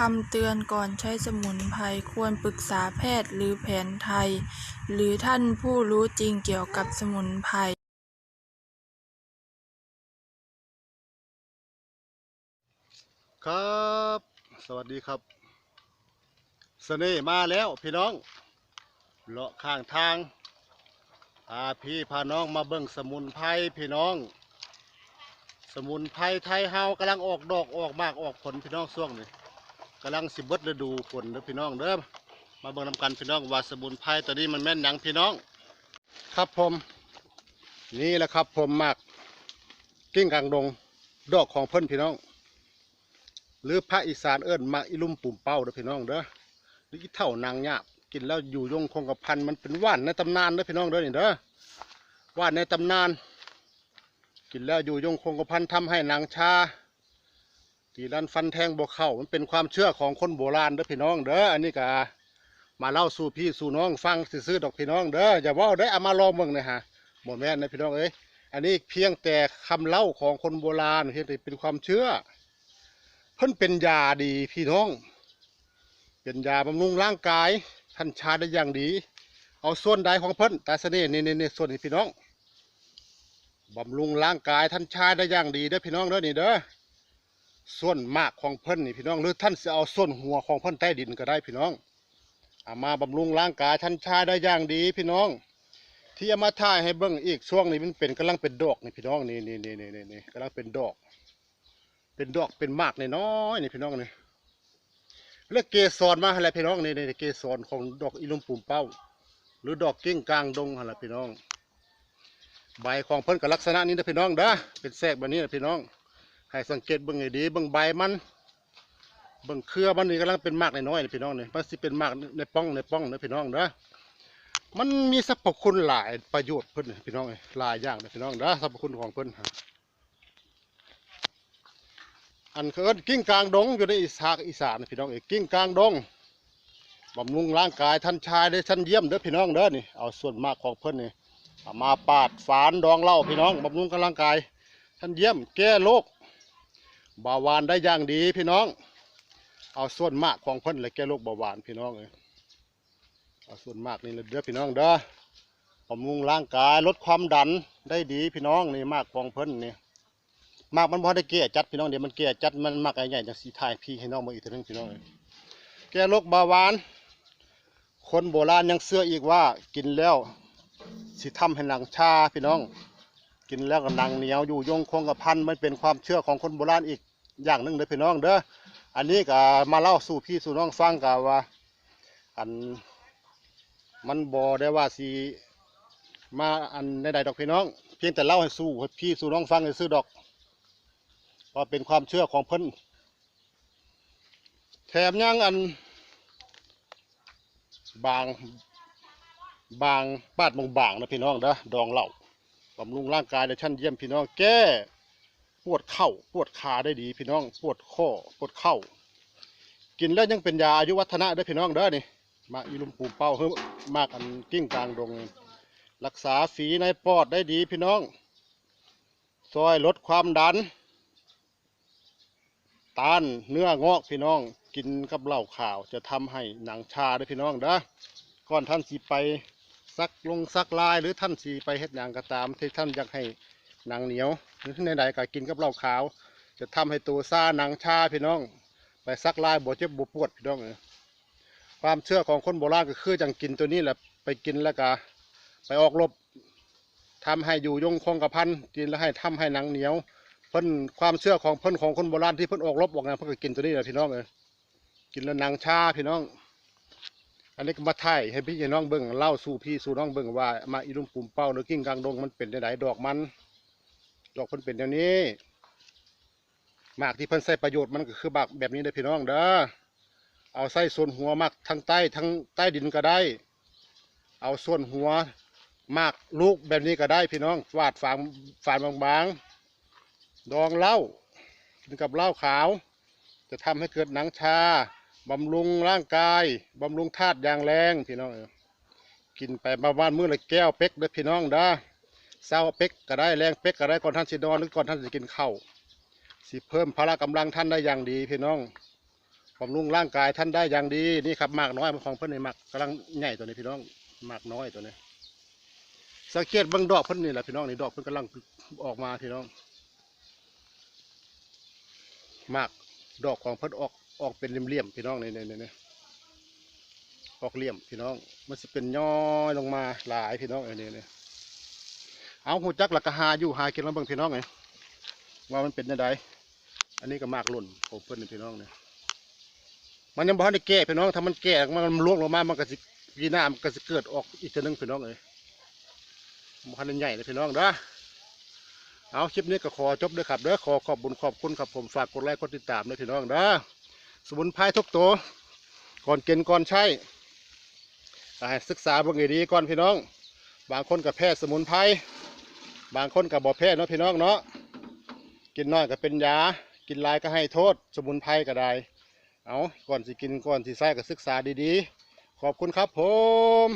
คำเตือนก่อนใช้สมุนไพรควรปรึกษาแพทย์หรือแผนไทย หรือท่านผู้รู้จริงเกี่ยวกับสมุนไพรครับ สวัสดีครับสเสน่ห์มาแล้วพี่น้องเลาะข้างทางพาพี่พาน้องมาเบิ่งสมุนไพรพี่น้อง สมุนไพรไทยเฮากำลังออกดอกออกมากออกผลพี่น้องช่วงนี้ กำลังสิบเบิดฤดูฝนเด้อพี่น้องเด้อมาเบิ่งนำกันพี่น้องว่าสมุนไพรตัวนี้มันแม่นยังพี่น้อง ครับผม นี่แหละครับผมมากกิ้งกลางดงดอกของเพิ่นพี่น้อง หรือภาคอีสานเอิ้นมาอิลุ่มปุ่มเป้าเด้อพี่น้องเด้อหรือเท่านางหยาบกินแล้วอยู่ยงคงกับพันมันเป็นว่านในตำนานเด้อพี่น้องเด้อนี่เด้อว่านในตำนาน กินแล้วอยู่ยงคงกับพันทำให้นางชา ตีรันฟันแทงบวเข้ามันเป็นความเชื่อของคนโบราณเด้อพี่น้องเด้ออันนี้ก็มาเล่าสู่พี่สู่น้องฟังซื่อดอกพี่น้องเด้ออย่าว่าได้เอามาลองเบิ่งนะฮะบ่แม่นนะพี่น้องเอ้ยอันนี้เพียงแต่คำเล่าของคนโบราณเพียงแต่เป็นความเชื่อ เพิ่นเป็นยาดีพี่น้อง เป็นยาบำรุงร่างกายท่านชาได้อย่างดี เอาส่วนใดของเพิ่นตาเสน่ห์นี่นี่นี่ส่วนนี้พี่น้องบำรุงร่างกายท่านชาได้อย่างดีเด้อพี่น้องเด้อนี่เด้อ ส่วนมากของเพิ่นนี่พี่น้อง หรือท่านจะเอาส่วนหัวของเพิ่นใต้ดินก็ได้พี่น้องเอามาบำรุงร่างกายท่านชาได้อย่างดีพี่น้อง ที่เอามาถ่ายให้เบิ่งอีกช่วงนี้มันเป็นกำลังเป็นดอกนี่พี่น้องนี่นี่นี่นี่นี่นี่กำลังเป็นดอก เป็นดอกเป็นมากน้อยนี่พี่น้องนี่เลือกเกสรมาอะไรพี่น้องนี่นี่เกสรของดอกอีลุมปุ่มเป้า หรือดอกเก้งกลางดงอะไรพี่น้อง ใบของเพิ่นกับลักษณะนี้นะพี่น้องเด้อเป็นแทรกแบบนี้นะพี่น้อง ให้สังเกตเบิ่งให้ดีเบิ่งใบมันเบิ่งเครือมันนี่กำลังเป็นมากน้อยๆพี่น้องนี่มันสิเป็นมากในป้องในป้องนะพี่น้องเด้อมันมีสรรพคุณหลายประโยชน์เพิ่นนี่พี่น้องเอ้ยหลายอย่างนะพี่น้องเด้อสรรพคุณของเพิ่อนอันเคินกิ้งกลางดงอยู่ในอีสานอีสานพี่น้องเอ้กิ้งกลางดงบำรุงร่างกายท่านชายได้ท่านเยี่ยมเด้อพี่น้องเด้อนี่เอาส่วนมากของเพิ่อนนี่มาปาดฝานดองเหล้าพี่น้องบำรุงกำลังกาย ท่านเยี่ยมแก้โรค บาหวานได้อย่างดีพี่น้อง เอาส่วนมากของเพิ่นเลยแก้โรคเบาหวานพี่น้องเอ้ยเอาส่วนมากนี่เลยเด้อพี่น้องเด้อบำรุงร่างกายลดความดันได้ดีพี่น้องนี่มากของเพิ่นนี่มากมันพอได้แก่จัดพี่น้องเดี๋ยวมันแก่จัดมันมากใหญ่ๆจังสีถ่ายพี่ให้น้องมาอีกทีนึงพี่น้องแก้โรคเบาหวาน คนโบราณยังเชื่ออีกว่ากินแล้วสิทำให้หนังชาพี่น้อง กินแล้วก็หนังเหนียวอยู่ยงคงกับพันมันเป็นความเชื่อของคนโบราณอีกอย่างหนึ่งเลยพี่น้องเด้ออันนี้ก็มาเล่าสู่พี่สู่น้องฟังกันว่า อันมันบอได้ว่าสีมาอันใดๆดอกพี่น้อง เพียงแต่เล่าให้สู่พี่สู่น้องฟังซื้อดอกว่าเป็นความเชื่อของเพิ่นแถมยังอัน บางบางบาดบางบางนะพี่น้องเด้อดองเหล่า บำรุงร่างกายในชั้นเยี่ยมพี่น้องแก้ปวดเข่าปวดขาได้ดีพี่น้องปวดข้อปวดเข่ากินแล้วยังเป็นยาอายุวัฒนะเด้พี่น้องเด้อนี่มาอีลุมปูเป้าเฮ้ยมากอันกิ้งกลางดง รักษาฝีในปอดได้ดีพี่น้อง ซอยลดความดันต้านเนื้องอกพี่น้อง กินกับเหล้าขาวจะทำให้หนังชาเด้พี่น้องเด้อก่อนท่านสีไป ซักลงซักลายหรือท่านสีไปเฮ็ดอย่างก็ตาม ที่ท่านอยากให้หนังเหนียวหรือในใดๆก็กินกับเหล้าขาว จะทำให้ตัวซ่าหนังชาพี่น้อง ไปซักลายบ่เจ็บบ่ปวดพี่น้องเอ้ยความเชื่อของคนโบราณก็คือจังกินตัวนี้แหละไปกินแล้วก็ไปออกรบทำให้อยู่ยงคงกระพันกินแล้วให้ทำให้หนังเหนียว เพิ่นความเชื่อของเพิ่นของคนโบราณที่เพิ่นออกรบออกงานเพิ่นก็กินตัวนี้แหละพี่น้องเอ้ยกินแล้วหนางชาพี่น้อง อันนี้ก็มาถ่ายให้พี่น้องเบิ่งเล่าสู่พี่สู่น้องเบิ่งว่ามาอีลุมปุ่มเป้าหรือกิ้งกลางดงมันเป็นไดดอกมัน ดอกเพิ่นเป็นอย่างนี้หมากที่เพิ่นใส่ประโยชน์มันก็คือหมากแบบนี้เด้พี่น้องเด้อเอาใส่ส่วนหัวหมากทั้งใต้ทั้งใต้ดินก็ได้ เอาส่วนหัวหมากลูกแบบนี้ก็ได้พี่น้องวาดฝางฝานบางๆ ดองเหล้ากินกับเหล้าขาว จะทำให้เกิดหนังชา บำรุงร่างกายบำรุงธาตุอย่างแรงพี่น้องเอ้ยกินไปประมาณมื้อละแก้วเป๊กเด้อพี่น้องด้อเศร้าเป๊กก็ได้แรงเป๊กก็ได้ก่อนท่านสินอนหรือก่อนท่านสิกินข้าวสิเพิ่มพละกำลังท่านได้อย่างดี พี่น้องบำรุงร่างกายท่านได้อย่างดีนี่ครับมากน้อยของเพิ่นนี่หมากกำลังใหญ่ตัวนี้พี่น้องมากน้อยตัวนี้สังเกตบางดอกเพิ่นนี่แหละพี่น้องนี่ดอกเพิ่นกำลังออกมาพี่น้องมากดอกของเพิ่นออก ออกเป็นเหลี่ยมๆพี่น้องนี่นี่นี่นี่ออกเหลี่ยมพี่น้อง มันจะเป็นย้อยลงมาหลายพี่น้องเออนี่นี่เอาหูจักหลักกะหาอยู่หากินมาเบิ่งพี่น้องไงว่ามันเป็นยังไงอันนี้ก็มากหล่นขอเพ่นนี่พี่น้องเนี่ยมันยังบ่ทันได้แก่พี่น้องถ้ามันแก่มันล่วงลงมามันก็สิปีหน้ามันก็สิเกิดออกอีกทีนึงพี่น้องเอ้ยมันคันใหญ่เลยพี่น้องเด้อเอาคลิปนี้ก็ขอจบด้วยครับเด้อขอขอบบุญขอบคุณครับผมฝากกดไลค์กดติดตามด้วยพี่น้องเด้อ สมุนไพรทุกตัวก่อนกินก่อนใช้อ่าให้ศึกษาเบิ่งให้ดีก่อนพี่น้อง บางคนกับแพทย์สมุนไพรบางคนกับบ่แพทย์เนาะพี่น้องเนาะกินน้อยก็เป็นยา กินลายก็ให้โทษ สมุนไพรก็ได้ เอาก่อนสิกินก่อนสิใส่ก็ศึกษาดีๆ ขอบคุณครับผม